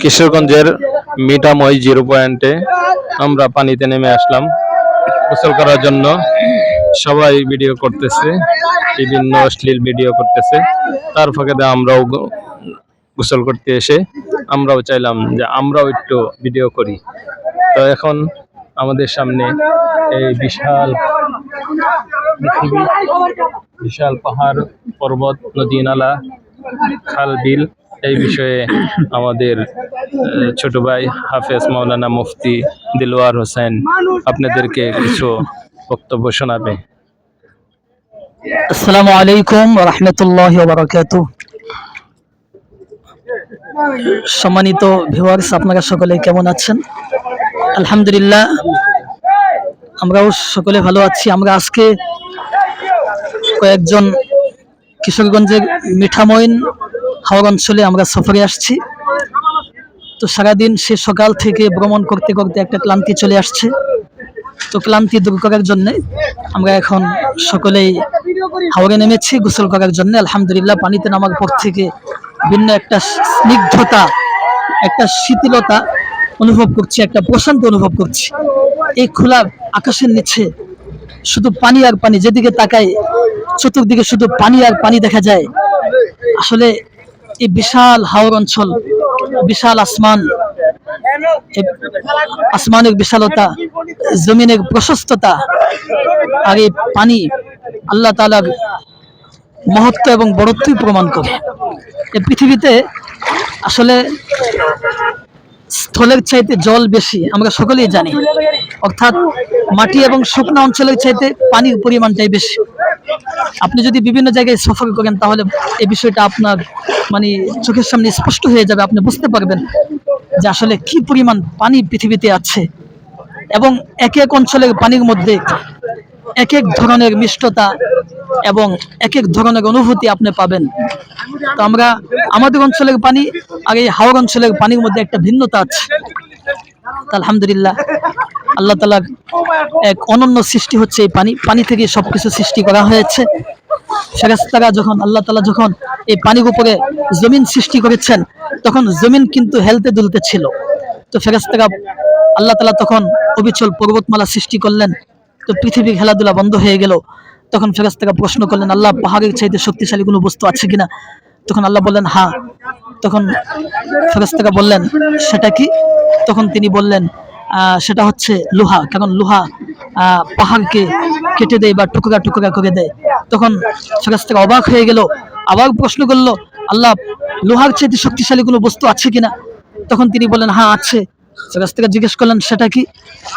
কিশোরগঞ্জের মিঠাময় জিরো পয়েন্টে আমরা পানিতে নেমে আসলাম। গোসল করার জন্য সবাই ভিডিও করতেছে, বিভিন্ন অশ্লীল ভিডিও করতেছে। তার ফাঁকে আমরাও গোসল করতে এসে আমরাও চাইলাম যে আমরাও একটু ভিডিও করি। তো এখন আমাদের সামনে এই বিশাল বিশাল পাহাড়, পর্বত, নদী, নালা, খাল, বিল এই বিষয়ে আমাদের ছোট ভাই হাফেজ মাওলানা মুফতি দিলওয়ার হোসেন আপনাদেরকে কিছু বক্তব্য শোনাবে। আসসালামু আলাইকুম রহমতুল্লাহ বারাকাতু সম্মানিত ভিউয়ার্স আপনারা সকলে কেমন আছেন? আলহামদুলিল্লাহ, আমরাও সকলে ভালো আছি। আমরা আজকে কয়েকজন কিশোরগঞ্জের মিঠামইন হাওড় অঞ্চলে আমরা সফরে আসছি। তো সারাদিন সে সকাল থেকে ভ্রমণ করতে করতে একটা ক্লান্তি চলে আসছে। তো ক্লান্তি দূর করার জন্য আমরা এখন সকলেই হাওড়ে নেমেছি গোসল করার জন্য। আলহামদুলিল্লাহ, পানিতে নামার পর থেকে ভিন্ন একটা স্নিগ্ধতা, একটা শীতলতা অনুভব করছি, একটা প্রশান্ত অনুভব করছি। এই খোলা আকাশের নিচে শুধু পানি আর পানি যেদিকে তাকাই চতুর্দিকে শুধু পানি আর পানি দেখা যায়। আসলে এই বিশাল হাওর অঞ্চল, বিশাল আসমান। আসমানের বিশালতা, জমিনের প্রশস্ততা আর এই পানি আল্লাহ তালার মহত্ব এবং বড়ত্বই প্রমাণ করে। এই পৃথিবীতে আসলে স্থলের চাইতে জল বেশি, আমরা সকলেই জানি। অর্থাৎ মাটি এবং শুকনো অঞ্চলের চাইতে পানির পরিমাণটাই বেশি। আপনি যদি বিভিন্ন জায়গায় সফর করেন, তাহলে এই বিষয়টা আপনার মানে চোখের সামনে স্পষ্ট হয়ে যাবে, আপনি বুঝতে পারবেন যে আসলে কি পরিমাণ পানি পৃথিবীতে আছে। এবং এক এক অঞ্চলের পানির মধ্যে এক এক ধরনের মিষ্টতা এবং এক এক ধরনের অনুভূতি আপনি পাবেন। তো আমরা আমাদের অঞ্চলের পানি আর এই হাওড় অঞ্চলের পানির মধ্যে একটা ভিন্নতা আছে। আলহামদুলিল্লাহ। আল্লাহ তালার এক অনন্য সৃষ্টি হচ্ছে এই পানি পানি থেকে সবকিছু সৃষ্টি করা হয়েছে। ফেরেস্তারা যখন, আল্লাহ তালা যখন এই পানির উপরে জমিন সৃষ্টি করেছেন, তখন জমিন কিন্তু হেলতে দুলতে ছিল। তো ফেরেস্তারা আল্লাহ তালা তখন অবিচল পর্বতমালা সৃষ্টি করলেন, তো পৃথিবী খেলাধুলা বন্ধ হয়ে গেল। তখন ফেরেস্তারা প্রশ্ন করলেন, আল্লাহ, পাহাড়ের চাইতে শক্তিশালী কোনো বস্তু আছে কিনা? তখন আল্লাহ বললেন হ্যাঁ। তখন ফেরেস্তারা বললেন, সেটা কি? তখন তিনি বললেন সেটা হচ্ছে লোহা। কারণ লোহা পাহাড়কে কেটে দেয় বা টুকরা টুকরা করে দেয়। তখন সে কাছ থেকে অবাক হয়ে গেল, আবার প্রশ্ন করল, আল্লাহ, লোহার চাইতে শক্তিশালী কোনো বস্তু আছে কিনা? তখন তিনি বললেন হ্যাঁ আছে। সে কাছ থেকে জিজ্ঞেস করলেন, সেটা কি?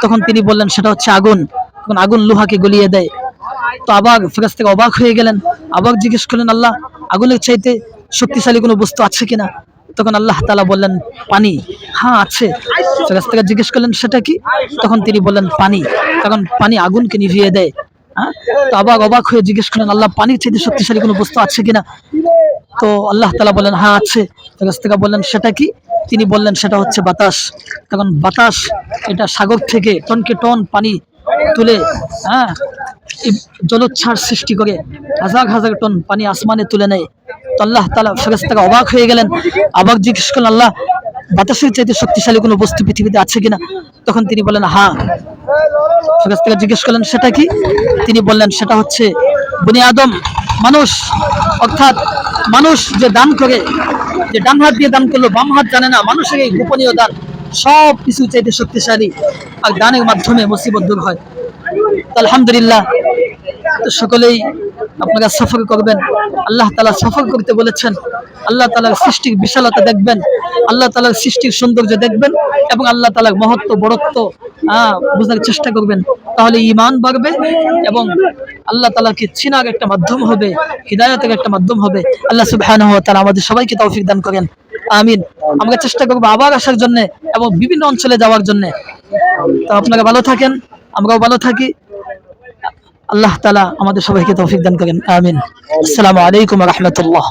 তখন তিনি বললেন, সেটা হচ্ছে আগুন। তখন আগুন লোহাকে গলিয়ে দেয়। তো আবার ফেরাজ থেকে অবাক হয়ে গেলেন, আবার জিজ্ঞেস করলেন, আল্লাহ, আগুনের চাইতে শক্তিশালী কোনো বস্তু আছে কিনা? তখন আল্লাহ তালা বললেন, পানি। হ্যাঁ আছে। ফেরাজ থেকে জিজ্ঞেস করলেন, সেটা কি? তখন তিনি বললেন, পানি। তখন পানি আগুনকে নিভিয়ে দেয়। হ্যাঁ? তো আবার অবাক হয়ে জিজ্ঞেস করলেন, আল্লাহ, পানির চাইতে শক্তিশালী কোনো বস্তু আছে কিনা তো আল্লাহ তালা বললেন হ্যাঁ আছে। ফেরাজ থেকে বললেন, সেটা কি? তিনি বললেন, সেটা হচ্ছে বাতাস। কারণ বাতাস, এটা সাগর থেকে টনকে টন পানি তুলে হ্যাঁ জলোচ্ছ্বাস সৃষ্টি করে, হাজার হাজার টন পানি আসমানে তুলে নেয়। তো আল্লাহ তালা থেকে অবাক হয়ে গেলেন। আবার জিজ্ঞেস করলেন, আল্লাহ বাতাসের চাইতে শক্তিশালী কোনো বস্তু পৃথিবীতে আছে কিনা? তখন তিনি বলেন হ্যাঁ ফেরেস্তারা জিজ্ঞেস করলেন, সেটা কি? তিনি বললেন, সেটা হচ্ছে বনি আদম, মানুষ। অর্থাৎ মানুষ যে দান করে, যে ডান হাত দিয়ে দান করল, বাম হাত জানে না, মানুষের এই গোপনীয় দান সব কিছু চাইতে শক্তিশালী আর দানের মাধ্যমে মুসিবত দূর হয়। আলহামদুলিল্লাহ, তো সকলেই আপনারা সফর করবেন। আল্লাহ তালা সফর করতে বলেছেন। আল্লাহ তালার সৃষ্টির বিশালতা দেখবেন। আল্লাহ তালার সৃষ্টির সৌন্দর্য দেখবেন এবং আল্লাহ তালার মহত্ব বড়ত্ব বোঝার চেষ্টা করবেন। তাহলে ইমান বাড়বে এবং আল্লাহ তালাকে চিনার একটা মাধ্যম হবে, হৃদায়তের একটা মাধ্যম হবে। আল্লাহ সুবহানাহু ওয়া তাআলা আমাদের সবাইকে তৌফিক দান করেন। আমিন। আমরা চেষ্টা করব আবার আসার জন্য এবং বিভিন্ন অঞ্চলে যাওয়ার জন্য। তো আপনারা ভালো থাকেন, আমরাও ভালো থাকি। আল্লাহ তালা আমাদের সবাইকে তৌফিক দান করেন আমিন। আসসালামু আলাইকুম রহমতুল্লাহ।